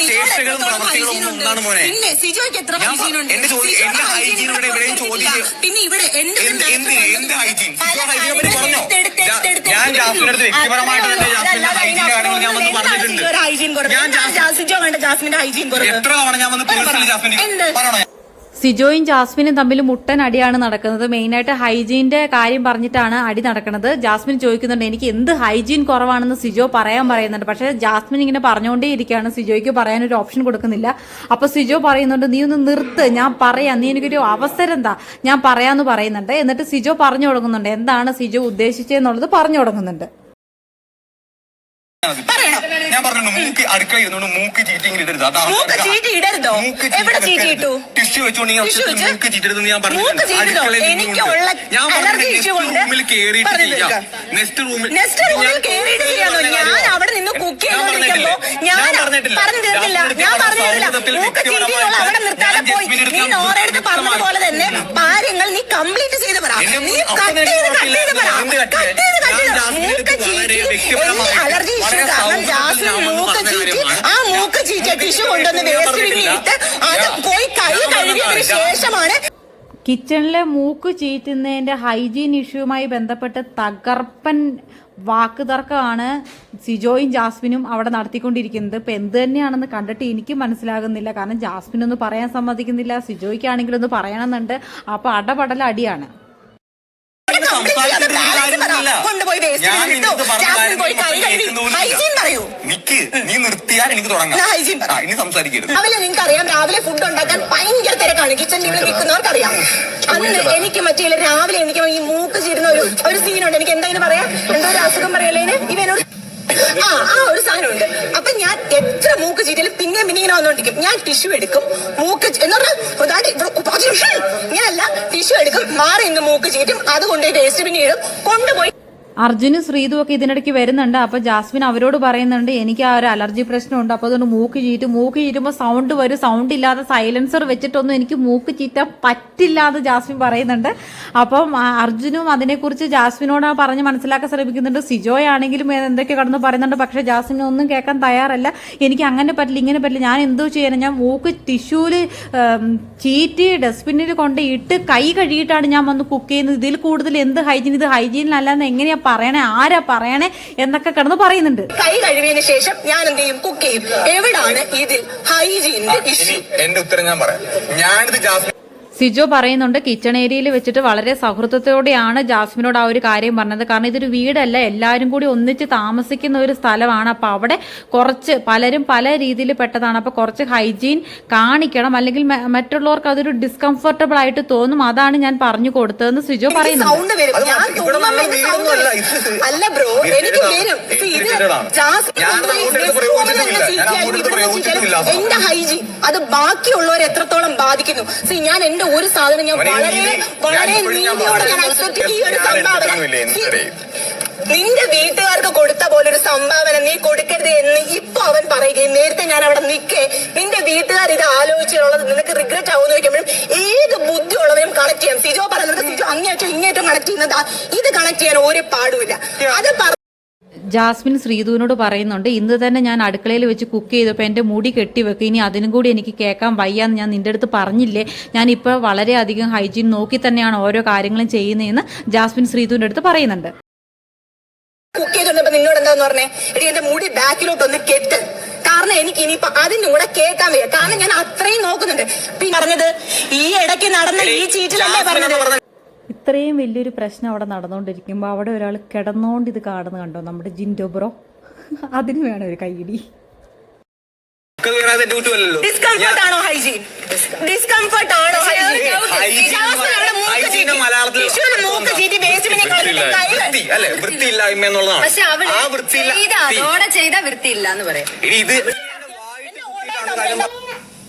ചേഷ്ടകളും? ഒന്നാണ് മോനെ പിന്നെ സിജോയ്ക്ക് എത്ര? എന്റെ ചോദ്യം- എന്റെ hygiene ഇവിടെ എവിടെയും. പിന്നെ ഇവിടെ എന്റെ എന്ത് ഹൈജീൻ? ഹൈജീനെ പറ്റി പറഞ്ഞോ? ഞാൻ- ജാസ്മിന്റെ അടുത്ത് വ്യക്തിപരമായിട്ട് തന്നെ ജാസ്മിന്റെ അല്ലാതെ ഹൈജീൻ കാര്യങ്ങൾ ഞാൻ വന്ന് പറഞ്ഞിട്ടുണ്ട്? ഞാൻ ജാസ്മിന്റെ ഹൈജീൻ എത്ര തവണ ഞാൻ വന്ന് പേഴ്സണലി ജാസ്മിന്റെ പറയണോ സിജോയും ജാസ്മിനും തമ്മിൽ മുട്ടൻ അടിയാണ് നടക്കുന്നത്. മെയിനായിട്ട് ഹൈജീന്റെ കാര്യം പറഞ്ഞിട്ടാണ് അടി നടക്കുന്നത്. ജാസ്മിൻ ചോദിക്കുന്നുണ്ട് എനിക്ക് എന്ത് ഹൈജീൻ കുറവാണെന്ന് സിജോ പറയാൻ പറയുന്നുണ്ട്. പക്ഷേ ജാസ്മിൻ ഇങ്ങനെ പറഞ്ഞുകൊണ്ടേ ഇരിക്കുകയാണ്. സിജോയ്ക്ക് പറയാൻ ഒരു ഓപ്ഷൻ കൊടുക്കുന്നില്ല. അപ്പോൾ സിജോ പറയുന്നുണ്ട് നീ ഒന്ന് നിർത്ത്. ഞാൻ പറയാം. നീ എനിക്കൊരു അവസരം എന്താ ഞാൻ പറയാന്ന് പറയുന്നുണ്ട്. എന്നിട്ട് സിജോ പറഞ്ഞു തുടങ്ങുന്നുണ്ട് എന്താണ് സിജോ ഉദ്ദേശിച്ചതെന്നുള്ളത് പറഞ്ഞു തുടങ്ങുന്നുണ്ട്. ഞാൻ പറഞ്ഞു മൂക്ക് അടുക്കള ഇരുന്നോണ്ട് മൂക്ക് ചീറ്റിങ് ഇടരുത് അതാണ് മൂക്ക് ചീറ്റി മൂക്ക് എവിടെ ചീറ്റി ഇട്ടു? ടിഷ്യൂ വെച്ചോണ്ട് ഈ വെച്ച്? മൂക്ക് ചീറ്റരുത് ഞാൻ പറഞ്ഞു മൂക്ക്? എനിക്കുള്ള allergy issue കൊണ്ട് റൂമിൽ കേറിയിട്ട് പറഞ്ഞു ചെയ്യാം. തീർക്കാം. നെക്സ്റ്റ് റൂമിൽ നെക്സ്റ്റ് റൂമിൽ ഞാൻ അവിടെ നിന്ന് കുക്ക് ചെയ്തോണ്ടിരിക്കുമ്പോ ഞാൻ പറഞ്ഞു തീർന്നില്ല ഞാൻ പറഞ്ഞു തീർന്നില്ല മൂക്ക് ചീറ്റിയുള്ള അവിടെ നിർത്താതെ പോയി. നീ നോറെടുത്ത് പറഞ്ഞതുപോലെ തന്നെ കാര്യങ്ങൾ നീ കംപ്ലീറ്റ് ചെയ്ത് പറ. എന്നെ നീ അപ്പോൾ കട്ട് തന്നെ ചെയ്ത് കട്ട് ചെയ്ത് പറ. എന്ത് കട്ട് ചെയ്ത് കട്ട് ചെയ്ത് മൂക്ക് അടുത്ത് വളരെ ചീറ്റി. വ്യക്തിപരമായിട്ട് അലർജി ഇഷ്യൂ? കാരണം ജാസ്മിൻ മൂക്ക് ചീറ്റി. ആ മൂക്ക് ചീറ്റിയ ടിഷ്യൂ കൊണ്ടുവന്ന് വേസ്റ്റ്. അത് പോയി കൈ കഴുകിയതിന് ശേഷമാണ് കിച്ചണിലെ മൂക്ക് ചീറ്റുന്നതിന്റെ ഹൈജീൻ ഇഷ്യൂവുമായി ബന്ധപ്പെട്ട് തകർപ്പൻ വാക്ക് തർക്കമാണ് സിജോയും ജാസ്മിനും അവിടെ നടത്തിക്കൊണ്ടിരിക്കുന്നത്. ഇപ്പം എന്ത് തന്നെയാണെന്ന് കണ്ടിട്ട് എനിക്ക് മനസ്സിലാകുന്നില്ല. കാരണം ജാസ്മിനൊന്നും പറയാൻ സമ്മതിക്കുന്നില്ല സിജോയ്ക്കാണെങ്കിലും ഒന്ന് പറയണമെന്നുണ്ട്. അപ്പോൾ അടപടൽ അടിയാണ് കൊണ്ടുപോയി പറയൂ. നിക്ക് നീ നിർത്തിയാൽ എനിക്ക് തുടങ്ങാം. ഞാൻ ആ, ഇനി സംസാരിക്കരുത്. രാവിലെ നിങ്ങൾക്ക് അറിയാം രാവിലെ ഫുഡ് ഉണ്ടാക്കാൻ ഭയങ്കര തിരക്കാണ്. കിച്ചൺ നിൽക്കുന്നവർക്ക് അറിയാം. അന്ന് എനിക്ക് മറ്റേ രാവിലെ എനിക്ക് ഈ മൂക്ക് ചീരുന്ന ഒരു ഒരു സീനുണ്ട് എനിക്ക് എന്തായാലും പറയാം? എന്തോ ഒരു അസുഖം പറയല്ലേ ഇവനോട് ആ ആ ഒരു സാധനമുണ്ട് അപ്പൊ ഞാൻ എത്ര മൂക്ക് ചീറ്റിയാലും പിന്നെയും പിന്നെ ഇങ്ങനെ വന്നോണ്ടിരിക്കും. ഞാൻ ടിഷ്യൂ എടുക്കും. മൂക്ക് എന്ന് പറഞ്ഞാൽ മാറി ഇന്ന് മൂക്ക് ചീറ്റും അതുകൊണ്ട് വേസ്റ്റ് പിന്നെ ഇടും. കൊണ്ടുപോയി അർജുനും ശ്രീതും ഒക്കെ ഇതിനിടയ്ക്ക് വരുന്നുണ്ട്. അപ്പൊ ജാസ്മിൻ അവരോട് പറയുന്നുണ്ട് എനിക്ക് ആ ഒരു അലർജി പ്രശ്നമുണ്ട്. അപ്പൊ അതുകൊണ്ട് മൂക്ക് ചീറ്റും. മൂക്ക് ചീറ്റുമ്പോൾ സൗണ്ട് വരും. സൗണ്ട് ഇല്ലാതെ സൈലൻസർ വെച്ചിട്ടൊന്നും എനിക്ക് മൂക്ക് ചീറ്റാൻ പറ്റില്ല എന്ന് ജാസ്മിൻ പറയുന്നുണ്ട്. അപ്പം അർജുനും അതിനെക്കുറിച്ച് ജാസ്മിനോട് പറഞ്ഞ് മനസ്സിലാക്കാൻ ശ്രമിക്കുന്നുണ്ട്. സിജോയാണെങ്കിലും എന്തൊക്കെ കടന്ന് പറയുന്നുണ്ട്. പക്ഷെ ജാസ്മിൻ ഒന്നും കേൾക്കാൻ തയ്യാറല്ല. എനിക്ക് അങ്ങനെ പറ്റില്ല ഇങ്ങനെ പറ്റില്ല. ഞാൻ എന്തോ ചെയ്യാനും? ഞാൻ മൂക്ക് ടിഷ്യൂൽ ചീറ്റി ഡസ്റ്റ്ബിന്നിൽ കൊണ്ട് ഇട്ട് കൈ കഴുകിയിട്ടാണ് ഞാൻ വന്ന് കുക്ക് ചെയ്യുന്നത്. ഇതിൽ കൂടുതൽ എന്ത് ഹൈജീൻ? ഇത് ഹൈജീനിലല്ലാന്ന് എങ്ങനെയാ പറയണേ? ആരാ പറയണേ? എന്നൊക്കെ കിടന്ന് പറയുന്നുണ്ട്. കൈ കഴുകിയതിനു ശേഷം ഞാൻ എന്ത് ചെയ്യും? കുക്ക് ചെയ്യും. എവിടാണ് ഇതിൽ ഹൈജീനിന്റെ ഇഷ്യൂ എന്റെ ഉത്തരം ഞാൻ പറയാം. ഞാനിത് ജാസ്മിൻ സിജോ പറയുന്നുണ്ട് കിച്ചൺ ഏരിയയിൽ വെച്ചിട്ട് വളരെ സൗഹൃദത്തോടെയാണ് ജാസ്മിനോട് ആ ഒരു കാര്യം പറഞ്ഞത്. കാരണം ഇതൊരു വീടല്ല എല്ലാവരും കൂടി ഒന്നിച്ച് താമസിക്കുന്ന ഒരു സ്ഥലമാണ്. അപ്പോൾ അവിടെ കുറച്ച് പലരും പല രീതിയിൽ പെട്ടതാണ്. അപ്പോൾ കുറച്ച് ഹൈജീൻ കാണിക്കണം. അല്ലെങ്കിൽ മറ്റുള്ളവർക്ക് അതൊരു ഡിസ്കംഫർട്ടബിൾ ആയിട്ട് തോന്നും. അതാണ് ഞാൻ പറഞ്ഞു കൊടുത്തതെന്ന് സിജോ പറയുന്നുണ്ട്. അല്ല ബ്രോ എനിക്ക് വരും. എന്റെ ഹൈജീൻ അത് ബാക്കിയുള്ളവരെ എത്രത്തോളം ബാധിക്കുന്നു. സി ഞാൻ എന്റെ ഒരു സാധനം ഞാൻ വളരെ വളരെ നീതിയോടെ ഞാൻ. അക്സെപ്റ്റ് ഈ ഒരു സംഭാവന. നിന്റെ വീട്ടുകാർക്ക് കൊടുത്ത പോലെ ഒരു സംഭാവന നീ കൊടുക്കരുത് എന്ന് ഇപ്പൊ അവൻ പറയുകയും നേരത്തെ ഞാൻ അവിടെ നിൽക്കേ നിന്റെ വീട്ടുകാർ ഇത് ആലോചിച്ചുള്ളത് നിനക്ക് റിഗ്രറ്റ് ആവുന്ന വെക്കുമ്പോഴും ഏത് ബുദ്ധിയുള്ളവരും കണക്ട് ചെയ്യാം. സിജോ പറഞ്ഞത് സിജോ അങ്ങേറ്റം ഇങ്ങേറ്റം കണക്ട് ചെയ്യുന്നത്. ഇത് കണക്ട് ചെയ്യാൻ ഒരു പാടുമില്ല. അത് ജാസ്മിൻ ശ്രീധുവിനോട് പറയുന്നുണ്ട് ഇന്ന് തന്നെ ഞാൻ അടുക്കളയിൽ വെച്ച് കുക്ക് ചെയ്തപ്പോൾ എന്റെ മുടി കെട്ടിവെക്കുക ഇനി അതിനും കൂടി എനിക്ക് കേൾക്കാൻ വയ്യാന്ന് ഞാൻ നിന്റെ അടുത്ത് പറഞ്ഞില്ലേ? ഞാനിപ്പോൾ വളരെയധികം ഹൈജീൻ നോക്കി തന്നെയാണ് ഓരോ കാര്യങ്ങളും ചെയ്യുന്നതെന്ന് ജാസ്മിൻ ശ്രീധുവിന്റെ അടുത്ത് പറയുന്നുണ്ട്. കുക്ക് ചെയ്തോണ്ടപ്പോ നിന്നോട് എന്താന്ന് പറഞ്ഞേ? എടി എന്റെ മുടി ബാക്കിലോട്ട് ഒന്ന് കെട്ട്. കാരണം എനിക്ക് ഇനിയിപ്പോ അതിന്റെ കൂടെ കേൾക്കാൻ വയ്യ. കാരണം ഞാൻ അത്രയും നോക്കുന്നുണ്ട്. പിന്നെ പറഞ്ഞത് ഈ ഇടയ്ക്ക് നടന്ന ഈ ചീറ്റിലല്ലേ പറഞ്ഞത്? ഇത്രയും വലിയൊരു പ്രശ്നം അവിടെ നടന്നുകൊണ്ടിരിക്കുമ്പോൾ അവിടെ ഒരാൾ കിടന്നുകൊണ്ട് ഇത് കാണുന്ന കണ്ടോ? നമ്മുടെ ജിൻഡോ ബ്രോ. അതിന് വേണം ഒരു കൈയിടി വൃത്തിയില്ലായ്മ എന്നുള്ളതാണ്. ആ വൃത്തിയില്ല ചെയ്ത ചെയ്ത വൃത്തിയില്ല എന്ന് പറയാം. ഇനി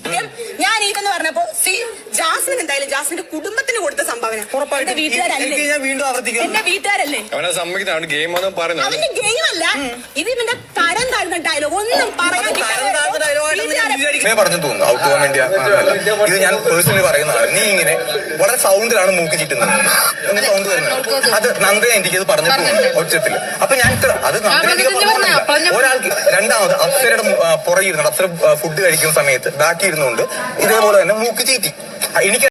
ഇത് ഞാൻ ഇതെന്ന് പറഞ്ഞപ്പോ സി ജാസ്മിൻ എന്തായാലും ജാസ്മിന്റെ കുടുംബത്തിന് കൊടുത്ത സംഭാവന. ഉറപ്പായിട്ടും. എന്റെ വീട്ടുകാരല്ലേ? ഞാൻ വീണ്ടും ആവർത്തിക്കുന്നു. എന്റെ വീട്ടുകാരല്ലേ? അവനെ ഗെയിം എന്ന് പറയുന്നത് അവന്റെ ഗെയിം അല്ല ഇത് ഇവന്റെ തരം താഴ്ന്ന ഡയലോഗ് ഒന്നും പറയാൻ അത് പറഞ്ഞു തോന്നുന്നു. ഔട്ട് പോകാൻ ഇന്ത്യ ഇത് ഞാൻ പേഴ്സണലി പറയുന്നതാണ്. നീ ഇങ്ങനെ വളരെ സൗണ്ടിലാണ് മൂക്ക് ചീറ്റുന്നത്. എന്ന് സൗണ്ട് വരുന്നത്? അത് നന്ദന എനിക്ക് ഇത് പറഞ്ഞു ഒച്ചത്തിൽ അപ്പൊ ഞാൻ ഇത്ര അത് നന്ദന എനിക്ക് ഒരാൾക്ക് രണ്ടാമത് അപ്സരയുടെ പുറകിരുന്നുണ്ട് അപ്സര ഫുഡ് കഴിക്കുന്ന സമയത്ത് ബാക്കി ഇരുന്നുകൊണ്ട് ഇതേപോലെ തന്നെ മൂക്ക് ചീറ്റി. എനിക്ക്